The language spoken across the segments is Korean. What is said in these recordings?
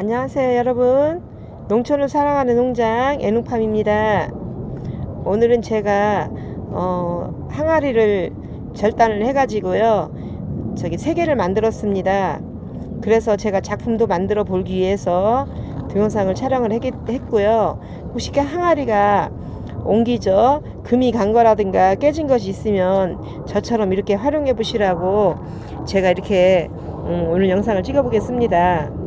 안녕하세요 여러분. 농촌을 사랑하는 농장 애농팜입니다. 오늘은 제가 어, 항아리를 절단을 해 가지고요 저기 세 개를 만들었습니다. 그래서 제가 작품도 만들어 보기 위해서 동영상을 촬영을 했, 했고요. 혹시 그 항아리가 옮기죠? 금이 간 거라든가 깨진 것이 있으면 저처럼 이렇게 활용해 보시라고 제가 이렇게 음, 오늘 영상을 찍어 보겠습니다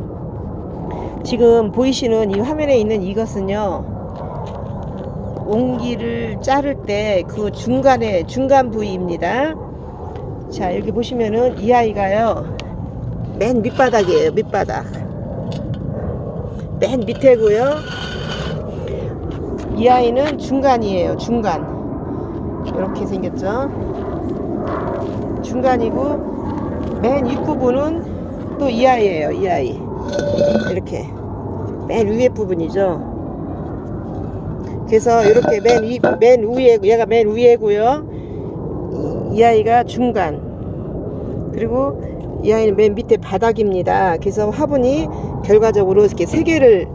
지금 보이시는 이 화면에 있는 이것은요 옹기를 자를 때 그 중간에 중간 부위입니다. 자 여기 보시면은 이 아이가요 맨 밑바닥이에요 밑바닥. 맨 밑에고요. 이 아이는 중간이에요 중간. 이렇게 생겼죠? 중간이고 맨 윗부분은 또 이 아이예요 이 아이. 이렇게 맨 위에 부분이죠. 그래서 이렇게 맨, 위, 맨 위에 얘가 맨 위에고요. 이, 이 아이가 중간 그리고 이 아이는 맨 밑에 바닥입니다. 그래서 화분이 결과적으로 이렇게 세 개를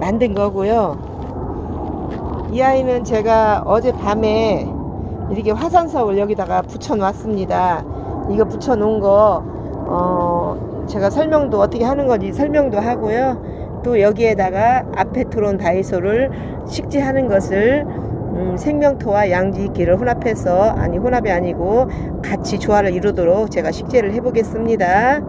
만든 거고요. 이 아이는 제가 어제 밤에 이렇게 화산석을 여기다가 붙여 놨습니다. 이거 붙여 놓은 거 어, 제가 설명도 어떻게 하는 건지 설명도 하고요. 또 여기에다가 들어온 다이소를 식재하는 것을 음, 생명토와 양지기를 혼합해서 아니 혼합이 아니고 같이 조화를 이루도록 제가 식재를 해보겠습니다.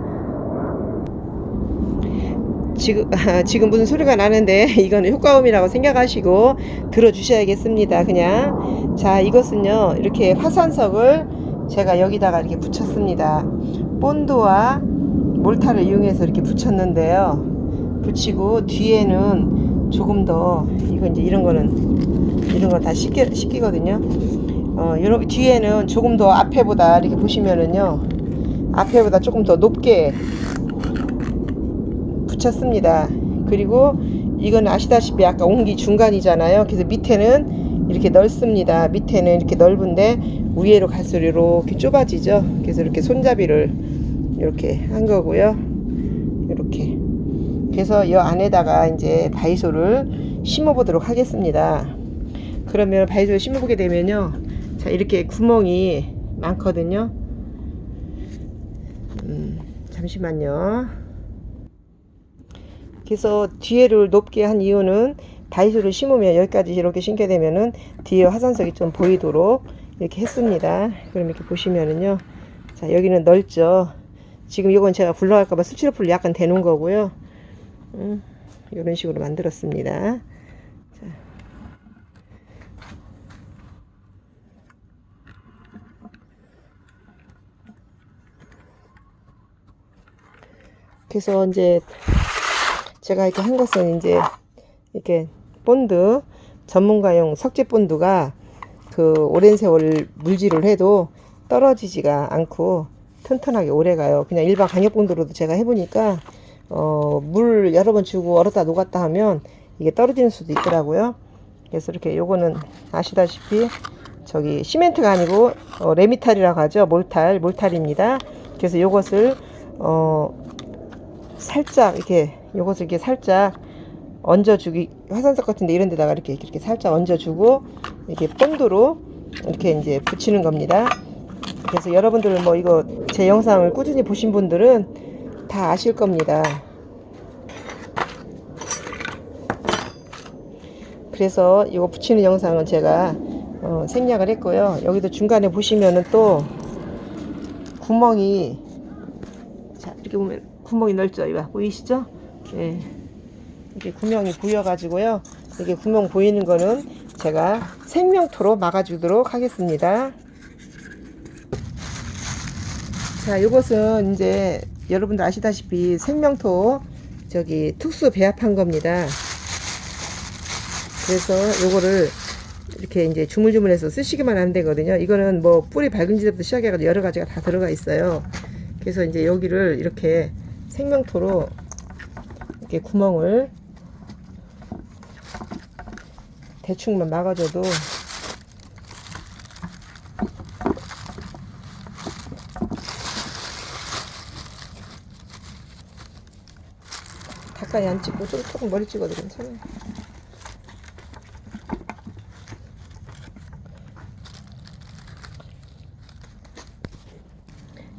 지금 지금 무슨 소리가 나는데 이거는 효과음이라고 생각하시고 들어주셔야겠습니다. 그냥 자 이것은요 이렇게 화산석을 제가 여기다가 이렇게 붙였습니다. 본드와 몰타를 이용해서 이렇게 붙였는데요. 붙이고 뒤에는 조금 더 이건 이제 이런 거는 이런 거 다 씻기, 씻기거든요. 어, 요런 뒤에는 조금 더 앞에보다 이렇게 보시면은요. 앞에보다 조금 더 높게 붙였습니다. 그리고 이건 아시다시피 아까 옹기 중간이잖아요. 그래서 밑에는 이렇게 넓습니다. 밑에는 이렇게 넓은데 위로 갈수록 이렇게 좁아지죠. 그래서 이렇게 손잡이를 이렇게 한 거고요. 이렇게. 그래서 이 안에다가 이제 바이소를 심어 보도록 하겠습니다. 그러면 바이소를 심어 보게 되면요. 자, 이렇게 구멍이 많거든요. 음, 잠시만요. 그래서 뒤에를 높게 한 이유는 다이소를 심으면 여기까지 이렇게 심게 되면은 뒤에 화산석이 좀 보이도록 이렇게 했습니다. 그럼 이렇게 보시면은요. 자, 여기는 넓죠. 지금 이건 제가 굴러갈까봐 수치로풀 약간 대놓은 거고요. 음, 이런 식으로 만들었습니다. 자. 그래서 이제 제가 이렇게 한 것은 이제 이렇게 본드 전문가용 석재 본드가 그 오랜 세월 물질을 해도 떨어지지가 않고 튼튼하게 오래 가요. 그냥 일반 강력 본드로도 제가 해보니까 어, 물 여러 번 주고 얼었다 녹았다 하면 이게 떨어지는 수도 있더라고요. 그래서 이렇게 요거는 아시다시피 저기 시멘트가 아니고 어, 레미탈이라고 하죠. 몰탈, 몰탈입니다. 그래서 요것을 어, 살짝 이렇게 요것을 이렇게 살짝 얹어주기 화산석 같은데 이런 데다가 이렇게 이렇게 살짝 얹어주고 이렇게 본드로 이렇게 이제 붙이는 겁니다. 그래서 여러분들 뭐 이거 제 영상을 꾸준히 보신 분들은 다 아실 겁니다. 그래서 이거 붙이는 영상은 제가 어, 생략을 했고요. 여기도 중간에 보시면은 또 구멍이 자 이렇게 보면 구멍이 넓죠. 이거 보이시죠? 예. 이렇게 구멍이 보여 가지고요. 이게 구멍 보이는 거는 제가 생명토로 막아주도록 하겠습니다. 자, 이것은 이제 여러분들 아시다시피 생명토 저기 특수 배합한 겁니다. 그래서 요거를 이렇게 이제 주물주물해서 쓰시기만 하면 되거든요. 이거는 뭐 뿌리 밝은 지부터 시작해가지고 여러 가지가 다 들어가 있어요. 그래서 이제 여기를 이렇게 생명토로 이렇게 구멍을 대충만 막아줘도 가까이 안 찍고 좀 조금 머리 찍어도 괜찮아요.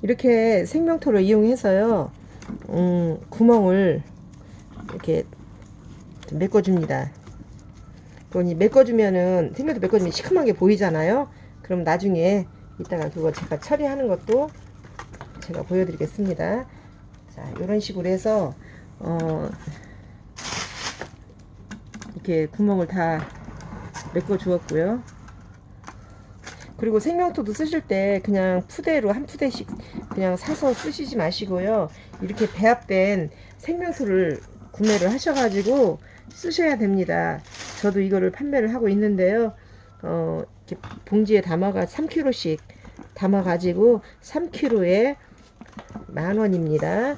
이렇게 생명토를 이용해서요, 음, 구멍을 이렇게 메꿔줍니다. 그러니 메꿔주면은, 생명토 메꿔주면 시큼하게 보이잖아요? 그럼 나중에 이따가 그거 제가 처리하는 것도 제가 보여드리겠습니다. 자, 이런 식으로 해서, 어, 이렇게 구멍을 다 메꿔 주었고요. 그리고 생명토도 쓰실 때 그냥 푸대로 한 푸대씩 그냥 사서 쓰시지 마시고요. 이렇게 배합된 생명토를 구매를 하셔가지고 쓰셔야 됩니다. 저도 이거를 판매를 하고 있는데요. 어, 이렇게 봉지에 담아가 3kg씩 담아가지고 3kg에 만 원입니다.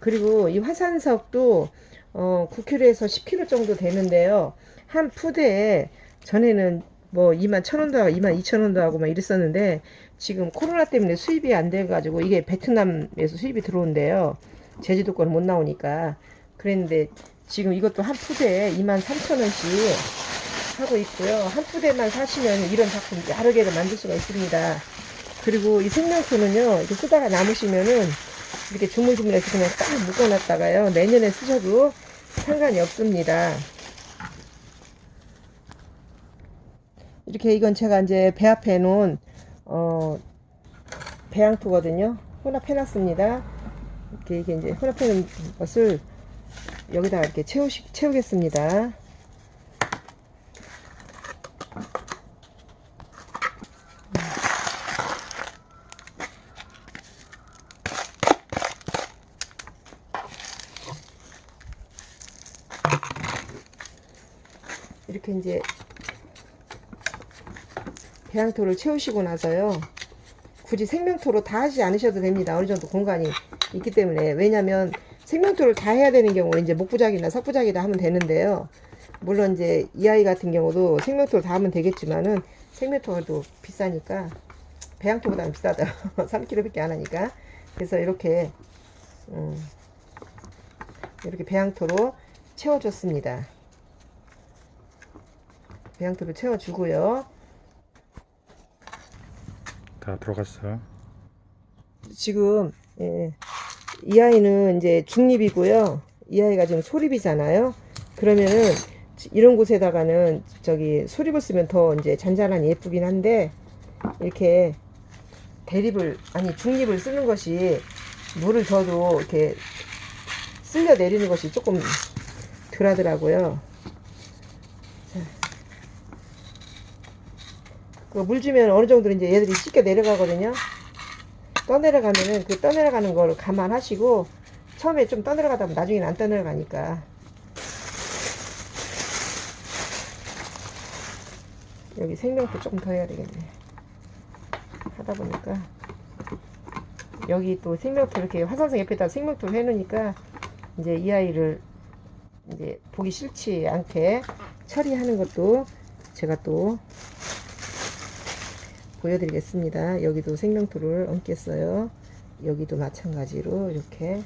그리고 이 화산석도 어, 9kg에서 10kg 정도 되는데요. 한 푸대에 전에는 뭐 2만 1천원도 하고 2만 2천원도 하고 막 이랬었는데 지금 코로나 때문에 수입이 안 돼가지고 이게 베트남에서 수입이 들어온대요. 제주도 거는 못 나오니까. 그랬는데 지금 이것도 한 푸대에 2만 3천원씩 하고 있고요. 한 푸대만 사시면 이런 작품 여러 개를 만들 수가 있습니다. 그리고 이 생명토는요, 이렇게 쓰다가 남으시면은 이렇게 주물주물해서 그냥 딱 묶어놨다가요, 내년에 쓰셔도 상관이 없습니다. 이렇게 이건 제가 이제 배합해 놓은, 어, 배양토거든요. 혼합해 놨습니다. 이렇게 이게 이제 혼합해 놓은 것을 여기다가 이렇게 채우시, 채우겠습니다. 이렇게 이제 배양토를 채우시고 나서요. 굳이 생명토로 다 하지 않으셔도 됩니다. 어느 정도 공간이 있기 때문에. 왜냐면 생명토를 다 해야 되는 경우는 이제 목부작이나 석부작이다 하면 되는데요. 물론 이제 이 아이 같은 경우도 생명토를 다 하면 되겠지만은 생명토도 비싸니까 배양토보다는 비싸다. 3kg밖에 안 하니까. 그래서 이렇게 음, 이렇게 배양토로 채워줬습니다. 배양토로 채워주고요. 다 들어갔어요. 지금 예, 이 아이는 이제 중립이고요. 이 아이가 지금 소립이잖아요. 그러면은 이런 곳에다가는 저기 소립을 쓰면 더 이제 잔잔한 예쁘긴 한데 이렇게 대립을 아니 중립을 쓰는 것이 물을 줘도 이렇게 쓸려 내리는 것이 조금 덜하더라고요. 그물 주면 어느 정도 이제 얘들이 씻겨 내려가거든요. 떠내려가면은 그 떠내려가는 걸 감안하시고 처음에 좀 떠내려가다 보면 나중에는 안 떠내려가니까. 여기 생명도 조금 더 해야 되겠네. 하다 보니까. 여기 또 생명토 이렇게 화산성 옆에다 생명토를 해놓으니까 이제 이 아이를 이제 보기 싫지 않게 처리하는 것도 제가 또 보여드리겠습니다. 여기도 생명토를 얹겠어요. 여기도 마찬가지로 이렇게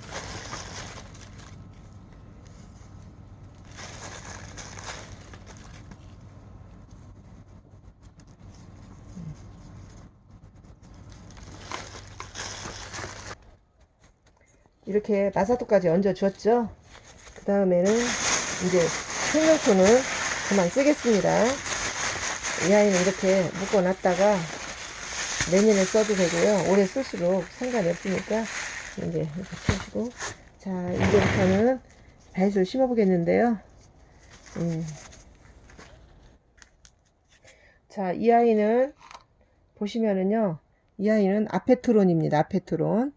이렇게 마사토까지 얹어 주었죠. 그 다음에는 이제 생명토는 그만 쓰겠습니다. 이 아이는 이렇게 묶어 놨다가 내년에 써도 되고요. 올해 쓸수록 상관이 없으니까 이제 이렇게 펴시고 자 이제부터는 밭을 심어 보겠는데요. 음. 자이 아이는 보시면은요. 이 아이는 아페트론입니다. 아페트론.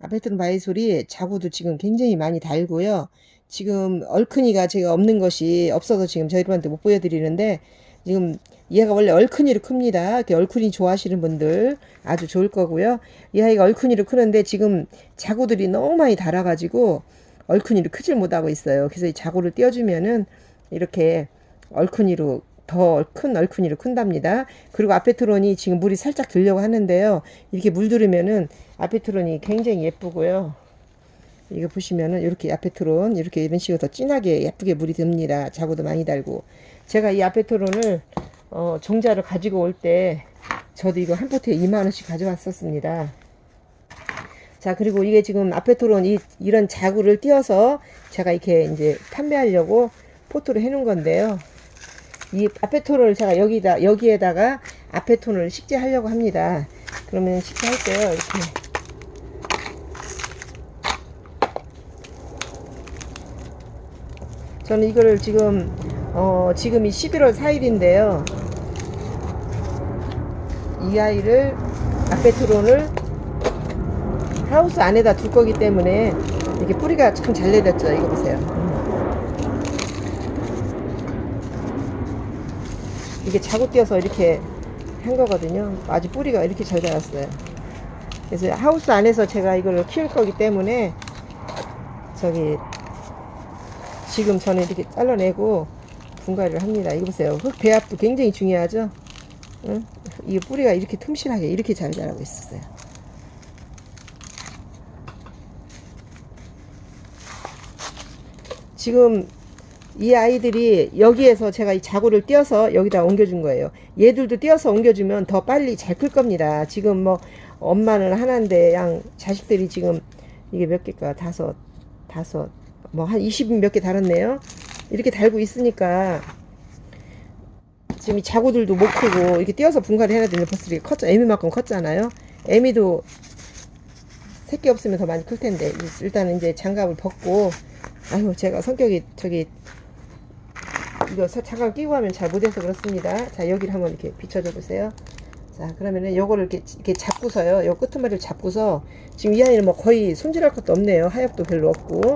아페트론 바이솔이 자구도 지금 굉장히 많이 달고요. 지금 얼큰이가 제가 없는 것이 없어서 지금 저희들한테 못 보여드리는데 지금 얘가 원래 얼큰이로 큽니다. 이렇게 얼큰이 좋아하시는 분들 아주 좋을 거고요. 이 아이가 얼큰이로 크는데 지금 자구들이 너무 많이 달아가지고 얼큰이로 크질 못하고 있어요. 그래서 이 자구를 띄워주면은 이렇게 얼큰이로 더 큰 얼큰이로 큰답니다. 그리고 아페트론이 지금 물이 살짝 들려고 하는데요. 이렇게 물 들으면은 아페트론이 굉장히 예쁘고요. 이거 보시면은 이렇게 아페트론 이렇게 이런 식으로 더 진하게 예쁘게 물이 듭니다. 자고도 많이 달고 제가 이 아페트론을 어, 종자를 가지고 올 때 저도 이거 한 포트에 2만 원씩 가져왔었습니다. 자 그리고 이게 지금 아페트론 이, 이런 자구를 띄어서 제가 이렇게 이제 판매하려고 포트로 해놓은 건데요. 이 아페톤을 제가 여기다 여기에다가 아페톤을 식재하려고 합니다. 그러면 식재할게요. 이렇게 저는 이거를 지금 어 지금이 11월 4일인데요. 이 아이를 아페트론을 하우스 안에다 둘 거기 때문에 이게 뿌리가 참 잘 내렸죠. 이거 보세요. 이게 자고 띄어서 이렇게 한 거거든요. 아주 뿌리가 이렇게 잘 자랐어요. 그래서 하우스 안에서 제가 이걸 키울 거기 때문에 저기 지금 저는 이렇게 잘라내고 분갈이를 합니다. 이거 보세요. 흙 배합도 굉장히 중요하죠. 응? 이 뿌리가 이렇게 틈실하게 이렇게 잘 자라고 있었어요. 지금 이 아이들이 여기에서 제가 이 자구를 띄어서 여기다 옮겨준 거예요. 얘들도 띄어서 옮겨주면 더 빨리 잘 클 겁니다. 지금 뭐 엄마는 하나인데 양 자식들이 지금 이게 몇 개일까? 다섯, 다섯, 뭐 한 20 몇 개 달았네요. 이렇게 달고 있으니까 지금 이 자구들도 못 크고 이렇게 띄어서 분갈이 해야 되는데 벌써 이렇게 컸죠. 애미만큼 컸잖아요. 애미도 새끼 없으면 더 많이 클 텐데 일단은 이제 장갑을 벗고 아유 제가 성격이 저기 이거 사- 장갑 끼고 하면 잘 못해서 그렇습니다. 자 여기를 한번 이렇게 비춰줘 보세요. 자 그러면은 요거를 이렇게 이렇게 잡고서요. 요 끄트머리를 잡고서 지금 이 아이는 뭐 거의 손질할 것도 없네요. 하엽도 별로 없고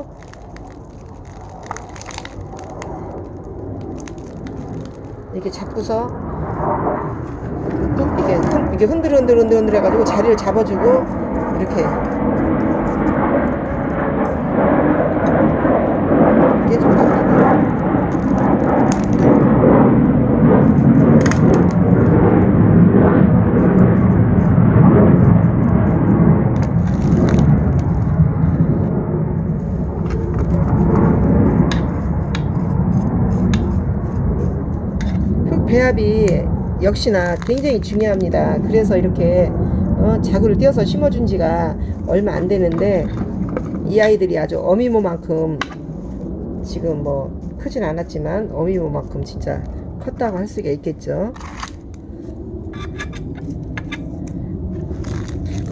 이렇게 잡고서 뚝 이렇게 흔- 이렇게 흔들 흔들 흔들 흔들 해가지고 자리를 잡아주고 이렇게 깨주면 됩니다. 흙 배합이 역시나 굉장히 중요합니다. 그래서 이렇게 어, 자구를 띄어서 심어준 지가 얼마 안 되는데 이 아이들이 아주 어미모만큼 지금 뭐 크진 않았지만 어미모만큼 진짜 컸다고 할 수가 있겠죠.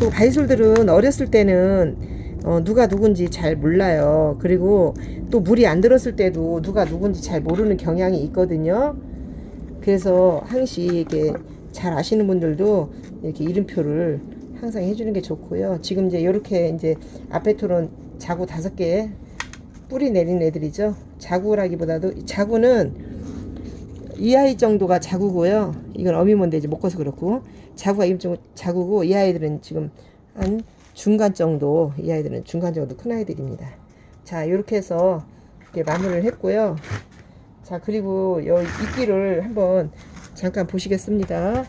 그 바이솔들은 어렸을 때는 어, 누가 누군지 잘 몰라요. 그리고 또 물이 안 들었을 때도 누가 누군지 잘 모르는 경향이 있거든요. 그래서 항시 이게 잘 아시는 분들도 이렇게 이름표를 항상 해주는 게 좋고요. 지금 이제 이렇게 이제 아페토론 자구 다섯 개 뿌리 내린 애들이죠. 자구라기보다도 자구는 이 아이 정도가 자구고요. 이건 어미몬데 이제 못 커서 그렇고 자구가 이 정도 자구고 이 아이들은 지금 한 중간 정도 이 아이들은 중간 정도 큰 아이들입니다. 자 이렇게 해서 이렇게 마무리를 했고요. 자 그리고 요 이끼를 한번 잠깐 보시겠습니다.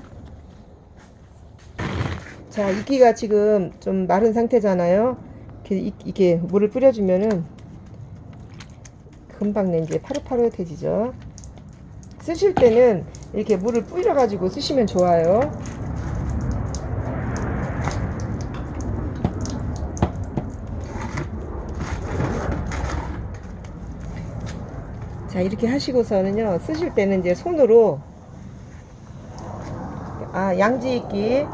자 이끼가 지금 좀 마른 상태잖아요. 이렇게, 물을 뿌려주면은 금방 내 이제 파릇파릇해지죠. 쓰실 때는 이렇게 물을 뿌려 가지고 쓰시면 좋아요. 이렇게 하시고서는요 쓰실 때는 이제 손으로 아 양지이끼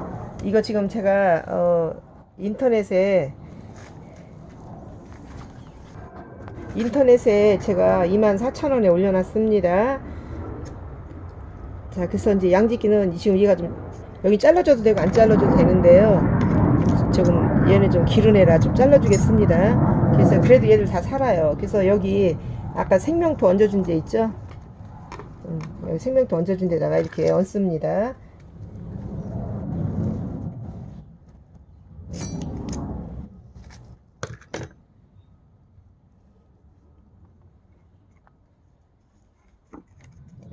이거 지금 제가 어 인터넷에 인터넷에 제가 24,000원에 올려놨습니다. 자 그래서 이제 양지기는 지금 얘가 좀 여기 잘라줘도 되고 안 잘라줘도 되는데요. 조금 얘는 좀 기른 애라 좀 잘라주겠습니다. 그래서 그래도 얘들 다 살아요. 그래서 여기 아까 생명토 얹어준 데 있죠? 음, 여기 생명토 얹어준 데다가 이렇게 얹습니다.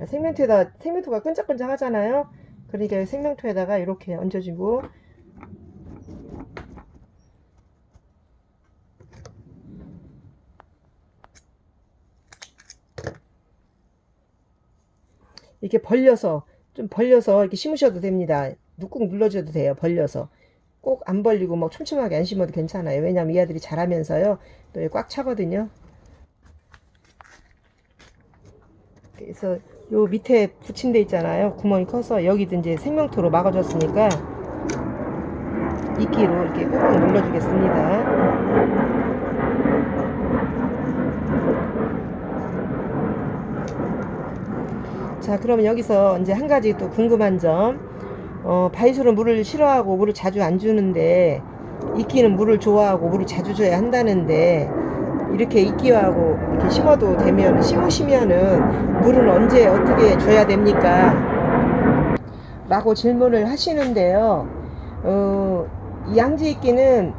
생명토에다 생명토가 끈적끈적 하잖아요? 그러니까 생명토에다가 이렇게 얹어주고 이렇게 벌려서 좀 벌려서 이렇게 심으셔도 됩니다. 꾹꾹 눌러줘도 돼요. 벌려서 꼭 안 벌리고 뭐 촘촘하게 안 심어도 괜찮아요. 왜냐면 이 아들이 자라면서요 또 꽉 차거든요. 그래서 요 밑에 붙인 데 있잖아요. 구멍이 커서 여기도 이제 생명토로 막아줬으니까 이끼로 이렇게 꾹꾹 눌러주겠습니다. 자, 그러면 여기서 이제 한 가지 또 궁금한 점. 어, 바이솔은 물을 싫어하고 물을 자주 안 주는데 이끼는 물을 좋아하고 물을 자주 줘야 한다는데 이렇게 이끼하고 이렇게 심어도 되면 심으시면은 물은 언제 어떻게 줘야 됩니까? 라고 질문을 하시는데요. 어, 이 양지 이끼는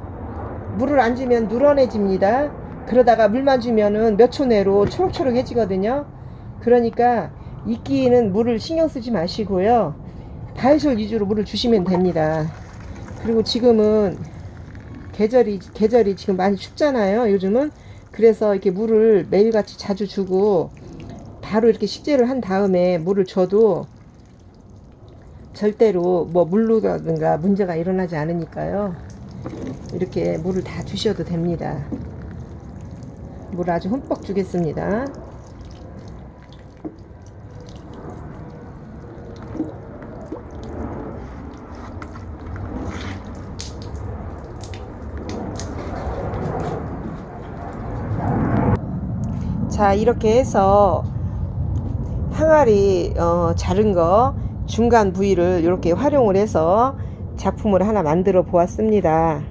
물을 안 주면 누런해집니다. 그러다가 물만 주면은 몇 초 내로 초록초록해지거든요. 그러니까 이끼는 물을 신경 쓰지 마시고요. 다이솔 위주로 물을 주시면 됩니다. 그리고 지금은 계절이 계절이 지금 많이 춥잖아요. 요즘은 그래서 이렇게 물을 매일같이 자주 주고 바로 이렇게 식재를 한 다음에 물을 줘도 절대로 뭐 물로라든가 문제가 일어나지 않으니까요. 이렇게 물을 다 주셔도 됩니다. 물 아주 흠뻑 주겠습니다. 자 이렇게 해서 항아리 어, 자른 거 중간 부위를 이렇게 활용을 해서 작품을 하나 만들어 보았습니다.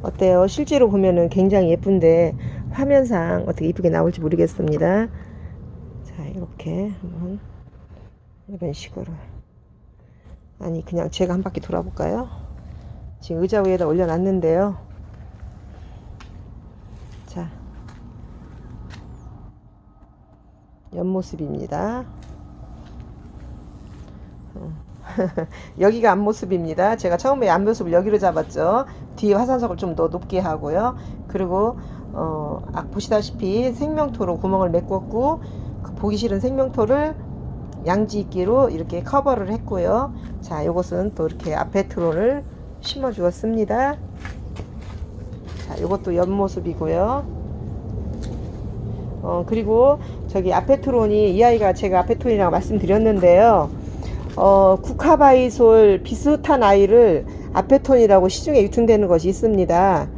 어때요? 실제로 보면은 굉장히 예쁜데 화면상 어떻게 이쁘게 나올지 모르겠습니다. 자 이렇게 한번 이런 식으로 아니 그냥 제가 한 바퀴 돌아볼까요? 지금 의자 위에다 올려놨는데요. 옆모습입니다. 어. 여기가 앞모습입니다. 제가 처음에 앞모습을 여기로 잡았죠. 뒤에 화산석을 좀 더 높게 하고요. 그리고 어, 아, 보시다시피 생명토로 구멍을 메꿨고 그 보기 싫은 생명토를 양지이끼로 이렇게 커버를 했고요. 자, 요것은 또 이렇게 아페트론을 심어 주었습니다. 자, 이것도 옆모습이고요. 어, 그리고 저기 아페트론이 이 아이가 제가 아페트론이라고 말씀드렸는데요. 어, 국화바이솔 비슷한 아이를 아페톤이라고 시중에 유통되는 것이 있습니다.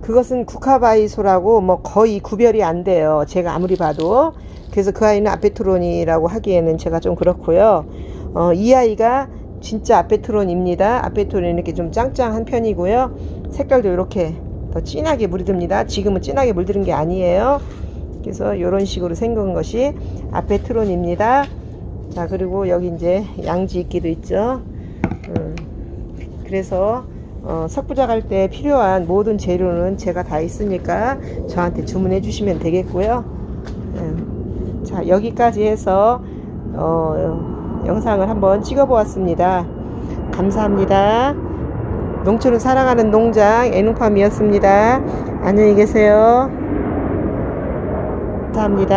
그것은 국화바이솔하고 뭐 거의 구별이 안 돼요. 제가 아무리 봐도. 그래서 그 아이는 아페트론이라고 하기에는 제가 좀 그렇고요. 어, 이 아이가 진짜 아페트론입니다. 아페트론이 이렇게 좀 짱짱한 편이고요. 색깔도 이렇게 더 진하게 물듭니다. 지금은 진하게 물드는 게 아니에요. 그래서 이런 식으로 생긴 것이 아페트론입니다. 자 그리고 여기 이제 양지 있기도 있죠. 음, 그래서 어, 석부작 할 때 필요한 모든 재료는 제가 다 있으니까 저한테 주문해 주시면 되겠고요. 음, 자 여기까지 해서 어, 영상을 한번 찍어 보았습니다. 감사합니다. 농촌을 사랑하는 농장 애농팜이었습니다. 안녕히 계세요. 감사합니다.